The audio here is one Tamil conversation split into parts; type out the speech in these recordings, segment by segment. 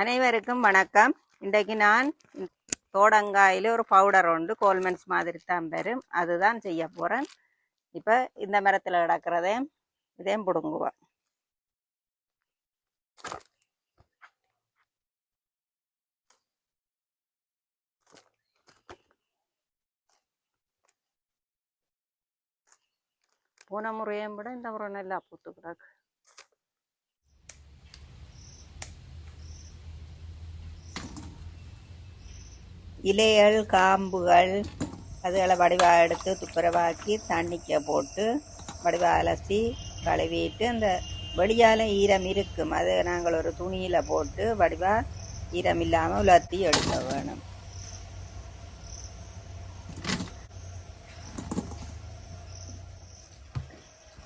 அனைவருக்கும் வணக்கம். இன்றைக்கு நான் தோடங்காயில் ஒரு பவுடர் உண்டு கோல்மென்ஸ் மாதிரி தான் வரும் அதுதான் செய்ய போகிறேன் இப்போ இந்த மரத்தில் கிடக்கிறதையும் இதையும் பிடுங்குவோம். போன முறையும் விட இந்த முறை நல்லா பூத்து கிடக்கு இலைகள் காம்புகள் அதுகளை வடிவாக எடுத்து துப்புரவாக்கி தண்ணிக்க போட்டு வடிவாக அலசி கழுவிட்டு அந்த வெளியால் ஈரம் இருக்கும். அது நாங்கள் ஒரு துணியில் போட்டு வடிவாக ஈரம் இல்லாமல் உலர்த்தி எடுக்க வேணும்.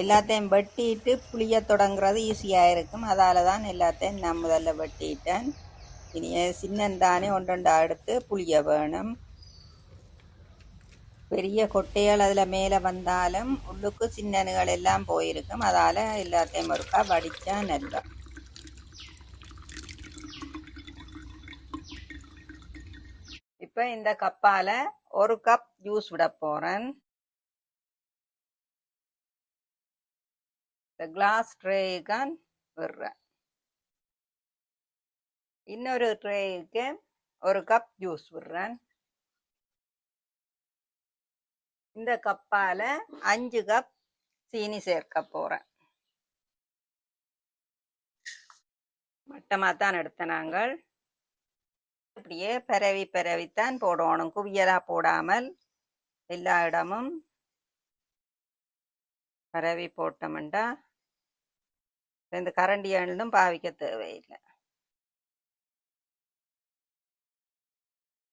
எல்லாத்தையும் வெட்டிட்டு புளிய தொடங்குறது ஈஸியாக இருக்கும். அதால் தான் எல்லாத்தையும் நான் முதல்ல வெட்டிட்டேன். இனி சின்னந்தானே ஒன்றொண்டா எடுத்து புளிய வேணும். பெரிய கொட்டைகள் அதில் மேலே வந்தாலும் உள்ளுக்கு சின்னனுகள் எல்லாம் போயிருக்கும். அதால் எல்லாத்தையும் ஒருக்கா வடித்தா நல்லா. இப்போ இந்த கப்பால் ஒரு கப் ஜூஸ் விட போகிறேன் இந்த கிளாஸ் ட்ரேகான் விடுறேன். இன்னொரு ட்ரேக்கு ஒரு கப் ஜூஸ் விடுறேன். இந்த கப்பால அஞ்சு கப் சீனி சேர்க்க போறேன். மட்டமாக தான் எடுத்த நாங்கள். இப்படியே பரவி பரவித்தான் போடணும். குவியலா போடாமல் எல்லா இடமும் பரவி போட்டோம்டா. இந்த கரண்டி எண்ணும் பாவிக்க தேவையில்லை.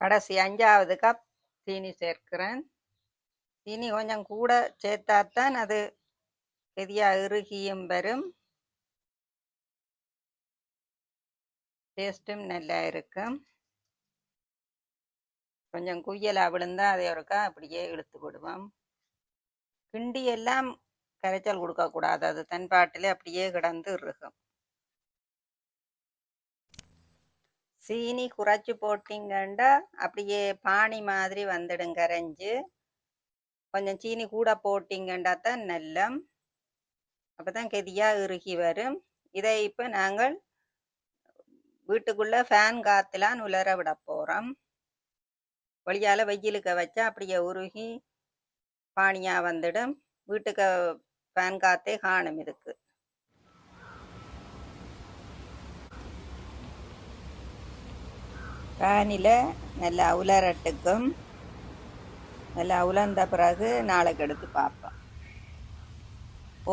கடைசி அஞ்சாவது கப் சீனி சேர்க்கிறேன். சீனி கொஞ்சம் கூட சேர்த்தாத்தான் அது பெரிய இறுகியும் வரும். டேஸ்ட்டும் நல்லா இருக்கும். கொஞ்சம் குய்யலாக விழுந்தா அதை ஒருக்கா அப்படியே இழுத்து விடுவோம். கிண்டி எல்லாம் கரைச்சல் கொடுக்கக்கூடாது. அது தன்பாட்டிலே அப்படியே கிடந்து இருக்கும் சீனி குறைச்சி போட்டிங்கண்டா அப்படியே பானி மாதிரி வந்துடும் கரைஞ்சு கொஞ்சம் சீனி கூட போட்டிங்கண்டா தான் நல்லம். அப்போ தான் கெதியாக இறுகி வரும். இதை இப்போ நாங்கள் வீட்டுக்குள்ளே ஃபேன் காற்றுலாம் உலர விட போகிறோம் வழியால் வெயிலுக்க வச்சா அப்படியே உருகி பானியாக வந்துடும். வீட்டுக்கு ஃபேன் காற்றே காணும் இதுக்கு. ஃபேனில் நல்லா உலரட்டுக்கும் நல்லா உலர்ந்த பிறகு நாளைக்கு எடுத்து பார்ப்போம்.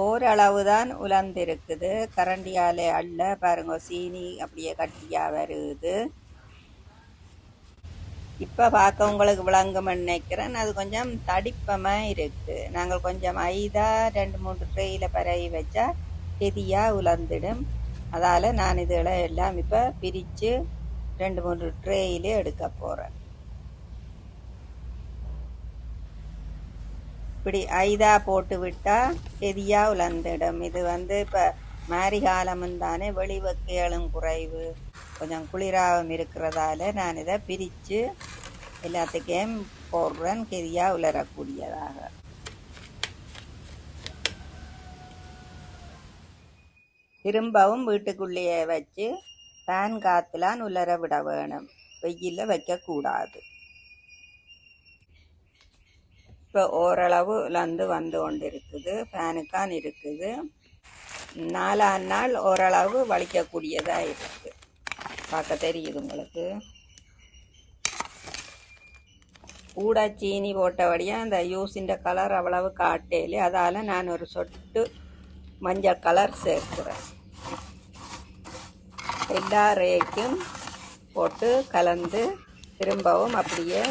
ஓரளவு தான் உலர்ந்திருக்குது. கரண்டியால் அல்ல. பாருங்க சீனி அப்படியே கட்டியாக வருது. இப்போ பார்க்க உங்களுக்கு விளங்கும் நினைக்கிறேன். அது கொஞ்சம் தடிப்பமாக இருக்குது நாங்கள் கொஞ்சம் ஐதா ரெண்டு மூன்று ட்ரெயில் பரவி வச்சா கெதியாக உலர்ந்துடும். அதால் நான் இதில் எல்லாம் இப்போ பிரித்து ரெண்டு மூணு ட்ரேயிலே எடுக்க போகிறேன் இப்படி ஐதா போட்டு விட்டால் கெதியாக உலர்ந்துடும். இது வந்து இப்போ மாரி காலமும் தானே வெளிவக்கைகளும் குறைவு. கொஞ்சம் குளிராகவும் இருக்கிறதால நான் இதை பிரித்து எல்லாத்துக்கும் போடுறேன். கெதியாக உலரக்கூடியதாக. திரும்பவும் வீட்டுக்குள்ளேயே வச்சு ஃபேன் காற்றுலாம் உலர விட வேணும் வெயிலில் வைக்கக்கூடாது இப்போ ஓரளவு லந்து வந்து கொண்டு இருக்குது ஃபேனுக்கான் இருக்குது நாலாம் நாள் ஓரளவு வலிக்கக்கூடியதாக இருக்குது பார்க்க தெரியுது உங்களுக்கு கூட சீனி போட்டபடியாக அந்த யூஸிൻ്റെ கலர் அவ்வளவு காட்டேலே அதால் நான் ஒரு சொட்டு மஞ்சள் கலர் சேர்க்கிறேன் எல்லா ரேக்கும் போட்டு கலந்து திரும்பவும் அப்படியே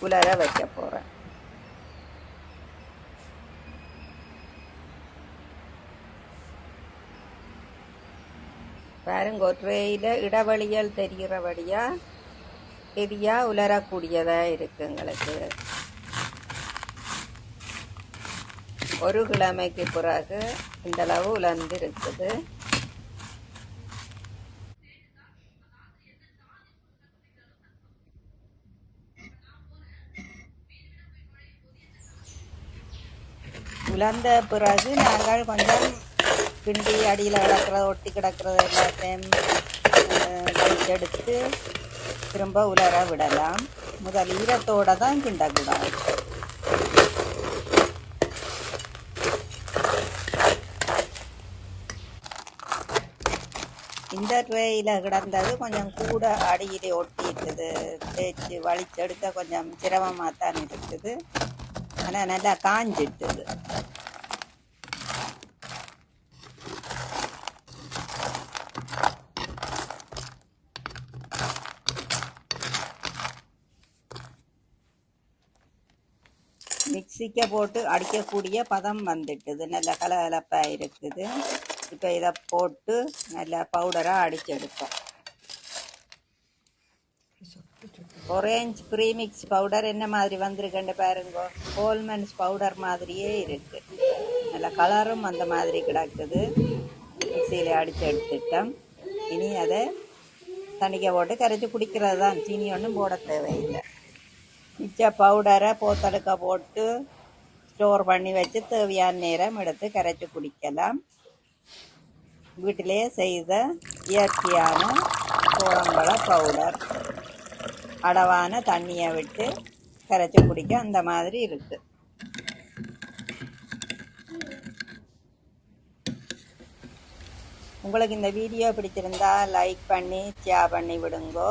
உலர வைக்க போகிறேன் பாருங்க ட்ரேயில் இடைவெளிகள் தெரிகிறபடியாக கெதியாக உலரக்கூடியதாக இருக்குது எங்களுக்கு. ஒரு கிழமைக்கு பிறகு இந்தளவு உலர்ந்து இருக்குது உலர்ந்த பிறகு நாங்கள் கொஞ்சம் கிண்டி அடியில் கிடக்கிறத ஒட்டி கிடக்கிறது எல்லாத்தையும் எடுத்து திரும்ப உலர விடலாம். முதல் ஈரத்தோடு தான் கிண்டக்கூடாது. இந்த ட்ரேயில் கிடந்தது கொஞ்சம் கூட அடியில் ஒட்டி இருக்குது. தேய்ச்சி வலிச்செடுக்க கொஞ்சம் சிரமமாக தான் இருக்குது. ஆனால் நல்லா காஞ்சிட்டுது. சிக்க போட்டு அடிக்கக்கூடிய பதம் வந்துட்டுது. நல்ல கலகலப்பாக இருக்குது. இப்போ இதை போட்டு நல்லா பவுடராக அடிச்செடுப்போம். ஒரேஞ்ச் ப்ரீமிக்ஸ் பவுடர் என்ன மாதிரி வந்திருக்குன்னு பாருங்க. கோல்மன்ஸ் பவுடர் மாதிரியே இருக்கு. நல்ல கலரும் அந்த மாதிரி கிடக்குது. மிக்சியில் அடித்து எடுத்துட்டோம் இனி அதை தண்ணிக்க போட்டு கரைச்சி குடிக்கிறது தான் சீனி ஒன்றும் போட தேவையில்லை. மிச்ச பவுடரை போத்தடுக்க போட்டு ஸ்டோர் பண்ணி வச்சு தேவையான நேரம் எடுத்து கரைச்சி குடிக்கலாம் வீட்டிலே செய்த இயற்கையான கோலம்பழ பவுடர் அளவான தண்ணியை விட்டு கரைச்சி குடிக்க அந்த மாதிரி இருக்கு உங்களுக்கு இந்த வீடியோ பிடிச்சிருந்தா லைக் பண்ணி ஷேர் பண்ணி விடுங்கோ